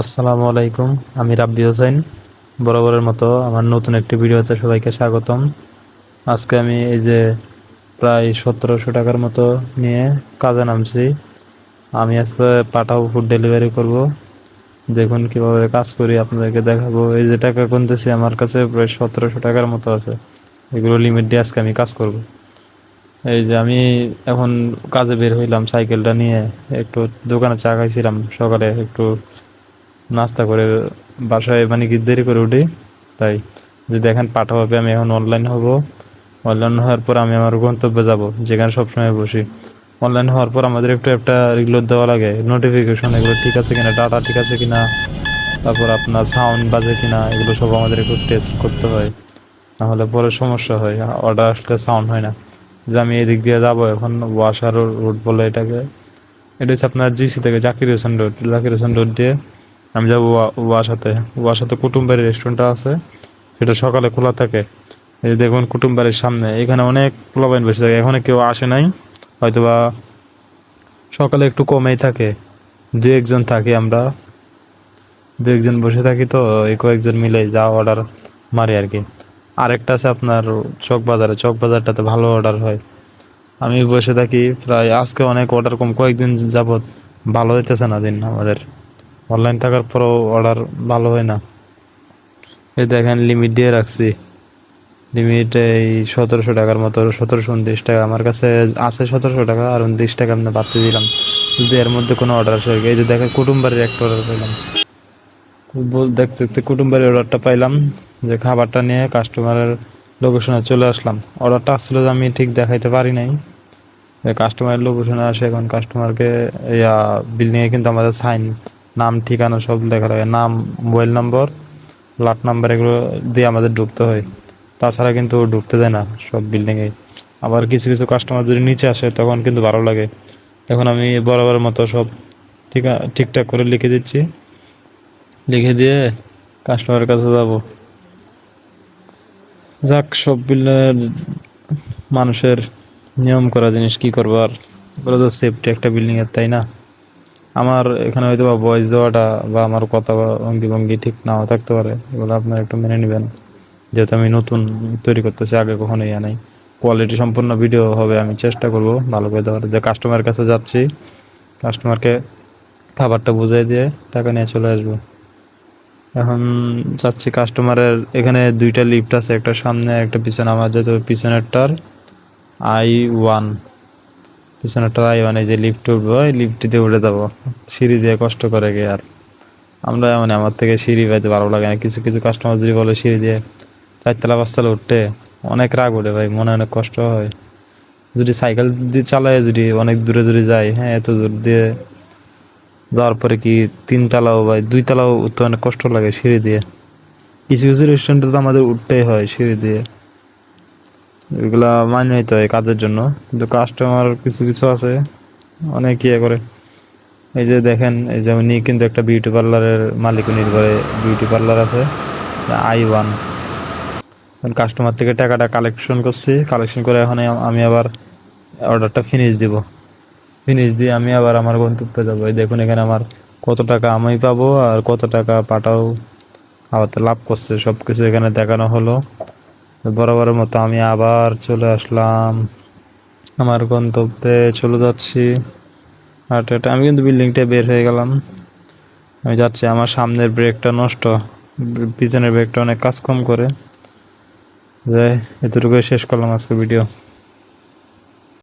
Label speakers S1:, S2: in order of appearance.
S1: আসসালামু আলাইকুম, আমি রাব্বি হোসেন। বরাবরের মতো আমার নতুন একটি ভিডিওতে সবাইকে স্বাগতম। আজকে আমি এই যে প্রায় সতেরোশো টাকার মতো নিয়ে কাজে নামছি। আমি আজকে পাঠাবো ফুড ডেলিভারি করব। দেখুন কীভাবে কাজ করি, আপনাদেরকে দেখাবো। এই যে টাকা গুনতেছি, আমার কাছে প্রায় সতেরোশো টাকার মতো আছে। এগুলো লিমিট দিয়ে আজকে আমি কাজ করব। এই যে আমি এখন কাজে বের হইলাম, সাইকেলটা নিয়ে একটু দোকানে চা খাইছিলাম সকালে, একটু নাস্তা করে বাসায় মানে কি দেরি করে উঠি, তাই। যদি দেখেন পাঠা হবে, আমি এখন অনলাইন হব। অনলাইন হওয়ার পর আমি আমার গন্তব্যে যাব, যেখানে সবসময় বসি। অনলাইন হওয়ার পর আমাদের একটু একটা রিগুলো দেওয়া লাগে নোটিফিকেশন এগুলো ঠিক আছে কিনা ডাটা ঠিক আছে কিনা, তারপর আপনার সাউন্ড বাজে কিনা, এগুলো সব আমাদের একটু টেস্ট করতে হয়। নাহলে পরে সমস্যা হয় অর্ডার আসলে সাউন্ড হয় না। যে আমি এদিক দিয়ে যাব এখন ওয়াশার রোড বলে এটাকে, এটা হচ্ছে আপনার জিসি থেকে জাকির হোসেন রোড জাকির হোসেন রোড দিয়ে আমি যাব ওয়াসাতে। ওয়াসাতে কুটুমবাড়ির রেস্টুরেন্টটা আছে। সেটা সকালে খোলা থাকে। এই দেখুন কুটুমবাড়ির সামনে। এখানে অনেক প্লাবাইন বসে থাকে। এখানে কেউ আসে নাই। হয়তোবা সকালে একটু কমেই থাকে। দু একজন থাকি আমরা। দু একজন বসে থাকি তো এই কয়েকজন মিলে যা অর্ডার মারি আর কি। আরেকটা আছে আপনার চক বাজারে চক বাজারটাতে ভালো অর্ডার হয়। আমি বসে থাকি। প্রায় আজকে অনেক অর্ডার কম। কয়েকদিন যাবত ভালো হইতেছে না দিন আমাদের। অনলাইন থাকার পরেও অর্ডার ভালো হয় না। এই দেখেন লিমিট দিয়ে রাখছি। লিমিট এই সতেরোশো টাকার মতো, সতেরোশো উনত্রিশ টাকা। আমার কাছে আছে সতেরোশো টাকা আর উনত্রিশ টাকা আমি বাড়তে দিলাম। যদি এর মধ্যে কোনো অর্ডার আসে এই যে দেখেন কুটুমবাড়ির একটা অর্ডার পেলাম দেখতে দেখতে কুটুমবাড়ির অর্ডারটা পাইলাম যে খাবারটা নিয়ে কাস্টমারের লোকেশনে চলে আসলাম। অর্ডারটা আসছিল যে আমি ঠিক দেখাইতে পারি নাই। কাস্টমারের লোকেশনে আসে, এখন কাস্টমারকে ইয়া বিল্ডিংয়ে কিন্তু আমাদের সাইন নাম, ঠিকানা সব লেখা থাকে। নাম, মোবাইল নম্বর লাট নাম্বার এগুলো দিয়ে আমাদের ঢুকতে হয়। তাছাড়া কিন্তু ঢুকতে দেয় না সব বিল্ডিংয়ে আবার কিছু কিছু কাস্টমার যদি নিচে আসে তখন কিন্তু ভালো লাগে। এখন আমি বরাবর মতো সব ঠিক, ঠিকঠাক করে লিখে দিচ্ছি। লিখে দিয়ে কাস্টমারের কাছে যাব। যাক, সব বিল্ডের মানুষের নিয়ম করা জিনিস কী করব আর। ওগুলো তো সেফটি একটা বিল্ডিংয়ের তাই না? আমার এখানে হয়তো বা ভয়েস দেওয়াটা বা আমার কথা বা অঙ্গি ভঙ্গি ঠিক নাও থাকতে পারে, এগুলো আপনারা একটু মেনে নেবেন। যেহেতু আমি নতুন তৈরি করতেছি, আগে কখনো ইয়া নাই। কোয়ালিটি সম্পূর্ণ ভিডিও হবে আমি চেষ্টা করব ভালো করে দেওয়ার। যে কাস্টমারের কাছে যাচ্ছি কাস্টমারকে খাবারটা বুঝিয়ে দিয়ে টাকা নিয়ে চলে আসব। এখন যাচ্ছি কাস্টমারের এখানে দুইটা লিফট আছে, একটা সামনে, একটা পিছনে। আমার যেহেতু পিছনেরটার আই ওয়ান পিছনেরটার ট্রাই এই যে লিফট উঠবো, এই লিফটটিতে উঠে যাব। সিঁড়ি দিয়ে কষ্ট করে গে আর। আমরা মানে আমার থেকে সিঁড়ি পাইতে ভালো লাগে না। কিছু কিছু কাস্টমার যদি বলে সিঁড়ি দিয়ে চারতলা, পাঁচতলা উঠতে, অনেক রাগ ওঠে ভাই, মনে অনেক কষ্ট হয়। যদি সাইকেল দিয়ে চালায়, যদি অনেক দূরে দূরে যায় হ্যাঁ এত দূর দিয়ে যাওয়ার পরে কি তিনতলাও বা দুইতলাও উঠতে অনেক কষ্ট লাগে সিঁড়ি দিয়ে। কিছু কিছু রেস্টুরেন্টে তো আমাদের উঠতেই হয় সিঁড়ি দিয়ে। এগুলা মানিয়ে নিতে হয় কাজের জন্য। কিন্তু কাস্টমার কিছু কিছু আছে, অনেক ইয়ে করে। এই যে দেখেন, এই যে উনি কিন্তু একটা বিউটি পার্লারের মালিক, উনি বিউটি পার্লার আছে আই ওয়ান কাস্টমার থেকে টাকাটা কালেকশন করছি কালেকশন করে এখন আমি আবার অর্ডারটা ফিনিশ দিব। ফিনিশ দিয়ে আমি আবার আমার গন্তব্যে যাব। এই দেখুন এখানে আমার কত টাকা আমি পাবো আর কত টাকা পাঠাও আবার লাভ করছে। সব কিছু এখানে দেখানো হলো। বরাবরের মতো আমি আবার চলে আসলাম। আমার গন্তব্যে চলে যাচ্ছি। আর এটা, আমি কিন্তু বিল্ডিংটা বের হয়ে গেলাম। আমি যাচ্ছি, আমার সামনের ব্রেকটা নষ্ট। পিছনের ব্রেকটা অনেক কাজ কম করে। যাই, এতটুকুই শেষ করলাম আজকে ভিডিও।